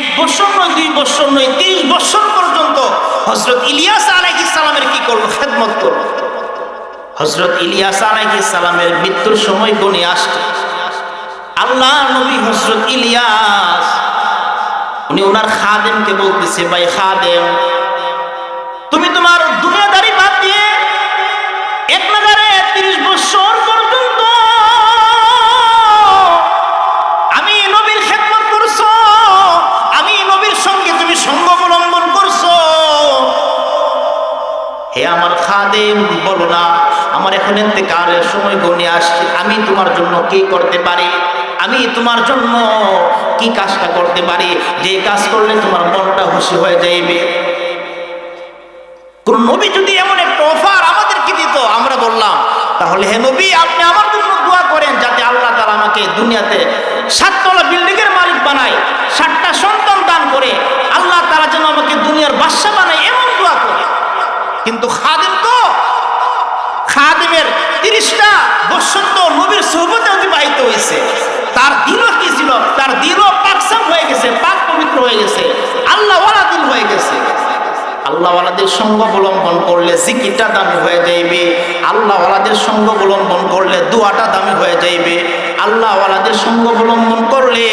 এক বছর নয়, দুই বছর নয়, তিরিশ বছর পর্যন্ত হজরত ইলিয়াস আলাইহিস সালামের কি করল? খেদমত করল। হজরত ইলিয়াস আলাইহিস সালামের মৃত্যুর সময় গণে আসছে। আল্লাহ নবী হজরত ইলিয়াস, উনি ওনার খাদেমকে বলতেছে, ভাই খাদেম, তুমি তোমার দুনিয়াদারি বাদ দিয়ে এক নাগারে তিরিশ বছর হে আমার খাদেম, বলো না, আমার এখন কালের সময় গণে আসছে। আমি তোমার জন্য কি করতে পারি? আমি তোমার জন্য কি কাজটা করতে পারি? যে কাজ করলে তোমার মনটা খুশি হয়ে যাইবে। কোন নবী যদি এমন একটা অফার আমাদেরকে দিত, আমরা বললাম, তাহলে হে নবী, আপনি আমার জন্য দোয়া করেন যাতে আল্লাহ তালা আমাকে দুনিয়াতে সাততলা বিল্ডিং এর মালিক বানায় ষাটটা সন্তান দান করে আল্লাহ তালা যেন আমাকে দুনিয়ার বাদশা বানায় এমন দোয়া করে কিন্তু খাদিম তো, খাদিমের তিরিশটা বৎসর তো নবীর সোহবতে অতিবাহিত হয়েছে। তার দিলও কি ছিল? তার দিলও পাকসাম হয়ে গেছে, পাক পবিত্র হয়ে গেছে আল্লাহ দিল হয়ে গেছে। আল্লাহওয়ালাদের সঙ্গ অবলম্বন করলে জিকিরটা দামি হয়ে যাইবে আল্লাহওয়ালাদের সঙ্গ অবলম্বন করলে দুয়াটা দামি হয়ে যাইবে আল্লাহওয়ালাদের সঙ্গ অবলম্বন করলে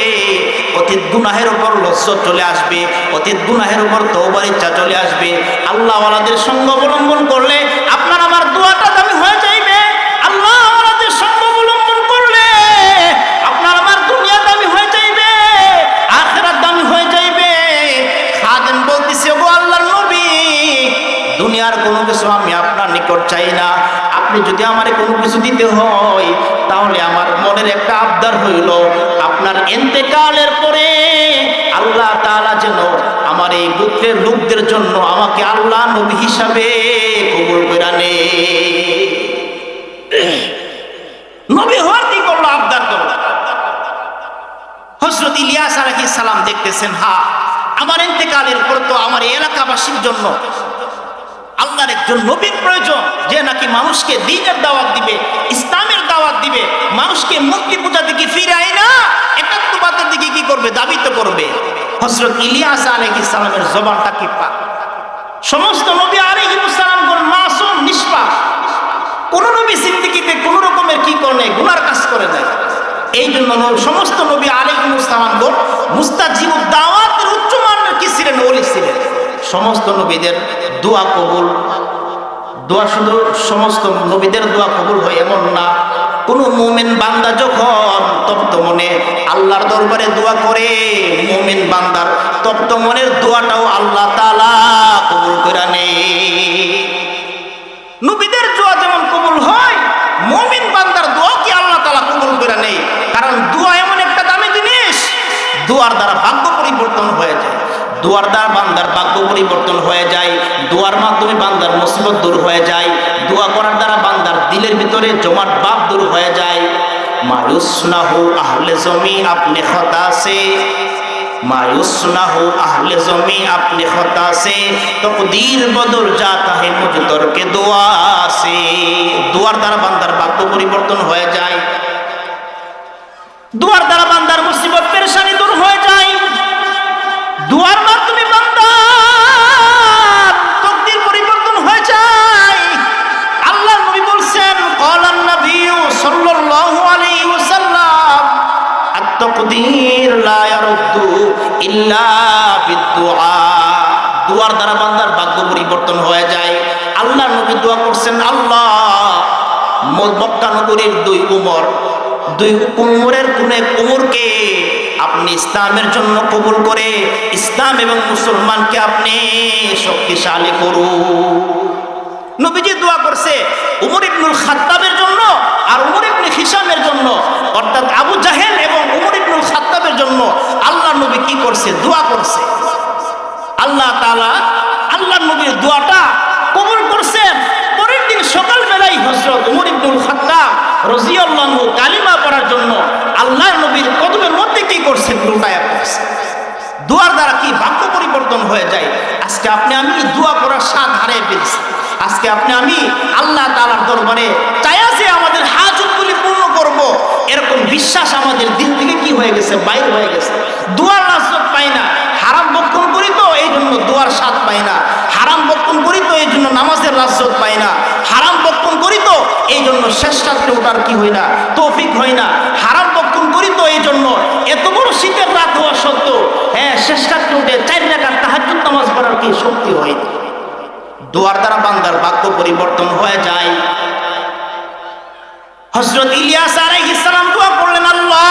অতীত গুনাহের উপর লজ্জত চলে আসবে, অতীত গুনাহের উপর তৌবার ইচ্ছা চলে আসবে। আল্লাহওয়ালাদের সঙ্গ অবলম্বন করলে আপনার আমার দুয়াটা দামি হয়ে যাইবে। আল্লাহওয়ালাদের সঙ্গ অবলম্বন করলে আপনার আমার দুনিয়া দামি হয়ে যাইবে, আখেরাত দামি হয়ে যাইবে। খাদেন বলতেছে গো আল্লাহর নবী, দুনিয়ার কোনো কিছু আমি আপনার নিকট চাই না। আপনি যদি আমার কোনো কিছু দিতে হয়, তাহলে আমার মনের একটা আবদার হইল, আপনার এন্তেকালের পরে আল্লাহ তাআলা যেন আমার এই গোত্রের লোকদের জন্য আমাকে আল্লাহ নবী হিসাবে কবুল করে নবী হওয়ার কি করল আবদার করল হজরত ইলিয়াস আলহি সালাম দেখতেছেন, হা, আমার ইন্তেকালের পর তো আমার এলাকাবাসীর জন্য আল্লাহর একজন নবীর প্রয়োজন, যে নাকি মানুষকে দিনের দাওয়াত দিবে, ইসলামের দাওয়াত দিবে, মানুষকে মূর্তি পূজা থেকে ফিরে আয় না একাত্মবাদের দিকে কি করবে? দাবিত করবে। হজরত ইলিয়াস আলহি ইসলামের জবানটা কি পা সমস্ত নবী আলহি সালামগণ মাসুম, নিষ্পাপ। কোন নবী সিদ্দিকিতে কোন রকমের কি করে গুনার কাজ করে নাই এই জন্য সমস্ত নবী আলাইহিম সালামগণ মুস্তাজিব দাওয়াতের উচ্চ মানের কি ছিলেন? ওলি ছিলেন। সমস্ত নবীদের দোয়া কবুল। দোয়া শুধু সমস্ত নবীদের দোয়া কবুল হয় এমন না। কোন মুমিন বান্দা যখন তপ্ত মনে আল্লাহর দরবারে দোয়া করে, মুমিন বান্দার তপ্ত মনের দোয়াটাও আল্লাহ তাআলা কবুল করে নেয়। নবীদের দোয়া যেমন কবুল হয়, মমিন বান্দার দোয়া কি আল্লাহ তালা কবুল করে নেই কারণ দোয়া এমন একটা দামি জিনিস, দোয়ার দ্বারা ভাগ্য পরিবর্তন হয়ে যায়। দোয়ার দ্বারা বান্দার ভাগ্য পরিবর্তন হয়ে যায় দোয়ার মাধ্যমে বান্দার মুসিবত দূর হয়ে যায় দোয়া করার দ্বারা বান্দার দিলের ভিতরে জমাট বাপ দূর হয়ে যায় মায়ুসনাহু আহলে জমি আপনি খতা সে मायूस ना हो अहले जमी अपने खता से तकदीर बदल जाता है मुझ तर के दुआ से দুয়ার দ্বারা বান্দার ভাগ্য পরিবর্তন হয়ে যায় দুয়ার দ্বারা দ্বারা বান্দার ভাগ্য পরিবর্তন হয়ে যায়। আল্লাহ নবী দোয়া করছেন, আল্লাহ দুই উমর, দুই কোনে আপনি ইসলামের জন্য কবুল করে, ইসলাম এবং মুসলমানকে আপনি শক্তিশালী করু নবীজি দোয়া করছে, উমর ইবনুল খাতাবের জন্য আর উমর ইবনুল হিসামের জন্য। অর্থাৎ আবু জাহেল এবং খাত্তাবের জন্য আল্লাহ নবী কি করছে? দোয়া করছে। আল্লাহ তাআলা আল্লাহ নবীর দোয়াটা কবুল করছেন। পরের দিন সকালবেলায় হজরত উমর ইবনুল খাত্তাব রাদিয়াল্লাহু কালিমা পড়ার জন্য আল্লাহর নবীর কদমের মধ্যে কি করছেন? লুটায়া পড়ছে দোয়ার দ্বারা কি ভাগ্য পরিবর্তন হয়ে যায়? আজকে আপনি আমি দোয়া করার স্বাদ হারিয়ে ফেলছি। আজকে আপনি আমি আল্লাহ তালার দরবারে চায়া যে আমাদের হাজতগুলি পূর্ণ করব। এরকম বিশ্বাস হয়ে গেছে, বাইর হয়ে গেছে। দুয়ার লাজত পাই না, হারাম বক্ষণ করি তো এই জন্য দুয়ার স্বাদ পাই না। হারাম বক্ষণ করি তো এই জন্য নামাজের লাজত পাই না। হারাম বক্ষণ করি তো এই জন্য শেষ রাত্রে ওঠার কি হয় না, তৌফিক হয় না। হারাম বক্ষণ করি তো এই জন্য এত বড় শীতের রাত হওয়া সত্ত্বেও হ্যাঁ শেষ রাত্রে উঠে চার টাকার তাহাজুদ নামাজ পড়ার কি শক্তি হয়? দুয়ার দ্বারা বান্দার বাক্য পরিবর্তন হয়ে যায়। হজরত ইলিয়াস আলাইহিস সালাম দোয়া করলেন, আল্লাহ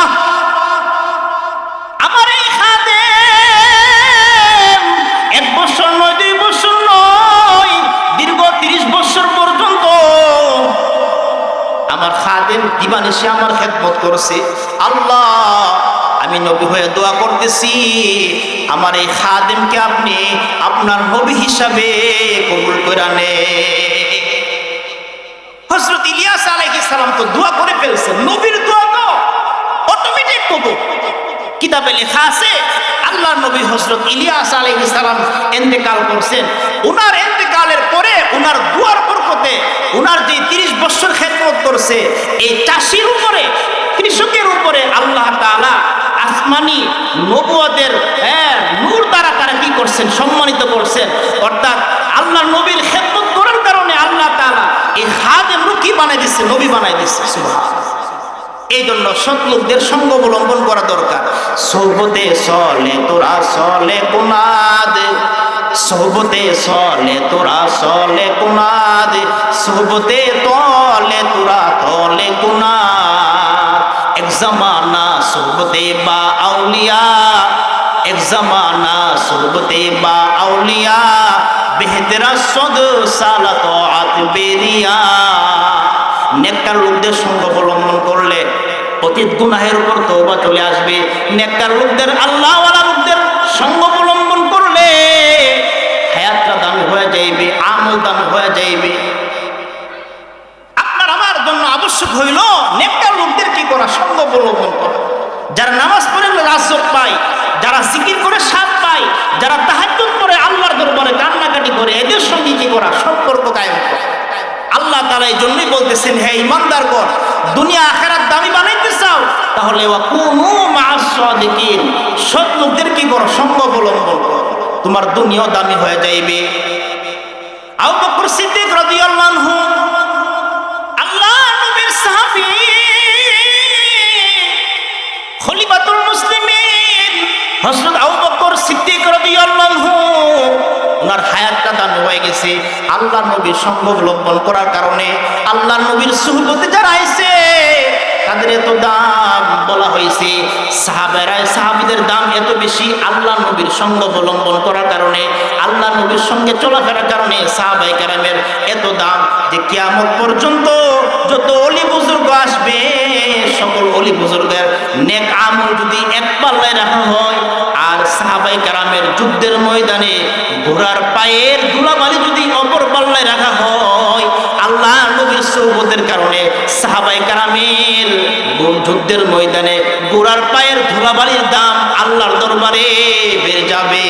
খাদেম দিবানিসে আমার খেদমত করছে। আল্লাহ, আমি নবী হয়ে দোয়া করতেছি। আমার এই খাদেমকে আপনি আপনার নবী হিসাবে কবুল করে নে হজরত ইলিয়াস আলাইহিস সালাম তো দোয়া করে ফেলছেন। নবীর দোয়া তো অটোমেটিক কবুল। কিতাবে লেখা আছে আল্লাহ নবী হজরত ইলিয়াস আলাইহিস সালাম ইন্তেকাল করছেন। উনার ইন্তেকালের পরে উনার দুয়ার বরকতে উনার যে 30 বছর খেদমত করছে, এই চাষির উপরে, কৃষকের উপরে আল্লাহ তাআলা আসমানি নবুয়তের হ্যাঁ নূর দ্বারা তারা কি করছেন? সম্মানিত করছেন। অর্থাৎ আল্লাহ নবীর খেদমত করার কারণে আল্লাহ তাআলা এই খাদেম কি বানাই দিচ্ছে, নবী বানাই দিচ্ছে, সুবহানাল্লাহ। এই জন্য সৎ লোকদের সঙ্গ অবলম্বন করা দরকার। সৌবতে সলে তোরা সলে কোনাদ। সৌবতে সলে তোরা সলে কোনাদ। সৌবতে তলে তোরা তলে কোনাদ। এক জমানা সৌবতে বা আউলিয়া। এক জমানা সৌবতে বা আউলিয়া। বেহতেরা সদ সালাত বেরিয়া। নেককার লোকদের সঙ্গ অবলম্বন করলে অতীত গুনাহের উপর তওবা চলে আসবে। নেককার লোকদের, আল্লাহওয়ালা লোকদের সঙ্গ অবলম্বন করলে হায়াতটা দামি হয়ে যাইবে, আমল দামি হয়ে যাইবে। আপনার আমার জন্য আবশ্যক হইল নেককার লোকদের কি করা, সঙ্গ অবলম্বন করা। যারা নামাজ পড়ে রাজক পায়, যারা জিকির করে সাপ পায়, যারা তাহাজ্জুদ করে আল্লাহর দরবারে কান্নাকাটি করে, এদের সঙ্গে কি করা, সম্পর্ক কায়েম করা। আল্লাহ তালা এই জন্যই বলতেছেন হ্যাঁ ইমানদার কর দুনিয়া আখেরাত দামি বানাইতে চাও, তাহলে সৎ লোকদের কি করো? সঙ্গ অবলম্বন কর। তোমার দুনিয়াও দামি হয়ে যাইবে। আবু হয়ে আল্লাহ নবীর সঙ্গ অবলম্বন করার কারণে আল্লাহ নবীর সুহবতে যারা আইছে, তাদের এত দাম বলা হয়েছে সাহাবেরায় সাহাবিদের দাম এত বেশি আল্লাহ নবীর সঙ্গ অবলম্বন করার কারণে আল্লাহ নবীর সঙ্গে চলাফেরার কারণে সাহাবাই কারামের এত দাম যে কিয়ামত পর্যন্ত যত অলি বুজুর্গ আসবে সকল অলি বুজুর্গের নেক আমল যদি এক পাল্লায় রাখা হয়, আর সাহাবাই কারামের যুদ্ধের ময়দানে ঘোড়ার পায়ের ধুলাবালি যদি অপর পাল্লায় রাখা হয় আল্লাহ নবীর সৌবতের কারণে সাহাবাই কারামের যুদ্ধের ময়দানে ঘোড়ার পায়ের ধুলাবালির দাম আল্লাহর দরবারে বেড়ে যাবে।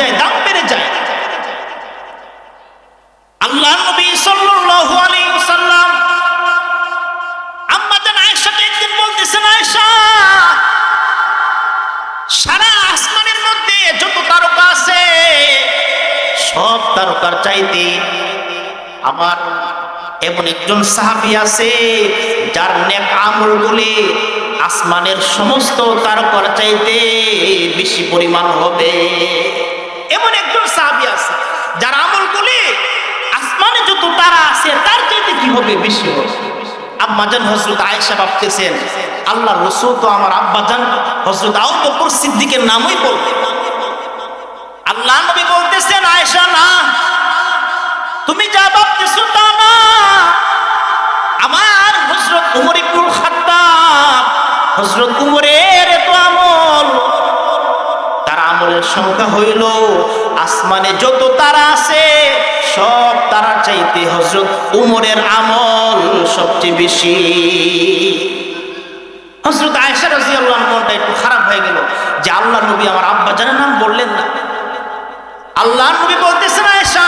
যায়, দাম বেড়ে যায়। আল্লাহ নবী তারকার চাইতে আমার এমন একজন সাহাবি আছে, যার নেক আমলগুলি আসমানের সমস্ত তারকার চাইতে বেশি পরিমাণ হবে। এমন একজন সাহাবি আছে, যার আমলগুলি আসমানে যত তারা আছে, তার চাইতে কি হবে? বেশি হবে। আব্বাজান হজরত আয়েশা ভাবতেছেন আল্লাহ রসুল তো আমার আব্বাজান হজরত আউ বকর সিদ্দিকের নামই বলতে আল্লাহ নবী তুমি যা তা আমার হজরত উমর ইবনুল হজরত উমরের এত আমল, তার আমলের সংখ্যা হইল আসমানে যত তারা আছে, সব তারা চাইতে হজরত উমরের আমল সবচেয়ে বেশি। হজরত আয়েশা রাজিয়াল্লাহ মনটা একটু খারাপ হয়ে গেল যে আল্লাহ নবী আমার আব্বা জানের নাম বললেন না। আল্লাহ নবী বলতেছেন আয়েশা